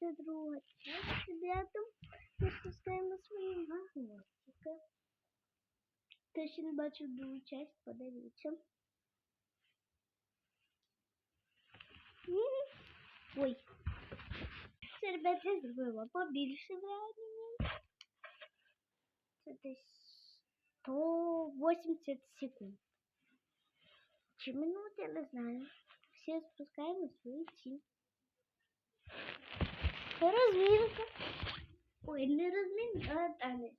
Це друга часть, ребята. Ми спускаємо свої вагончики. Хто ще не бачив другу часть, подивіться. М. Ой. Це, ребята, я зробила побільше времени. Це десь 180 секунд. Чи минут, я не знаю. Всі спускаємо свої ці. Розмінка. Ой, не розмінка, а танець.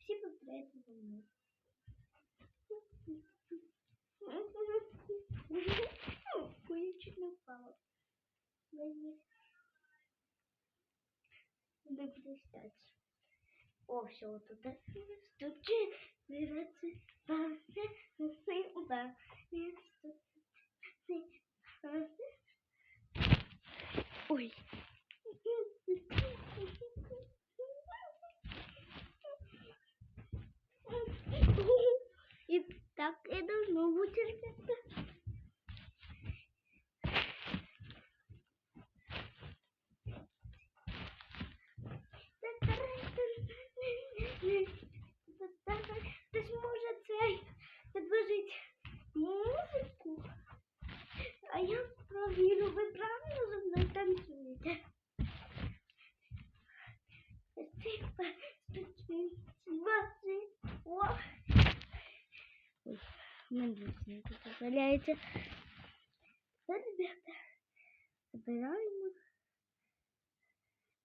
Всі повторяються за мною. Ой, я чуть не впала. Возьми. Не буду стать. О, все, вот тут. Стучи, двигаться, Так и должно быть, ребята. Хтось може цей підложити музику, а я провірю, ви Ой, медленно тут валяється. Це, ребята, забираємо.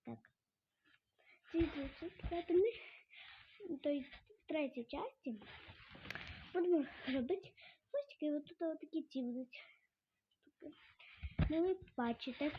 Так. Ці тут ми то есть в третій часті будемо робити хвостики, і отут от такі ці будуть штуки. Ну ви бачите.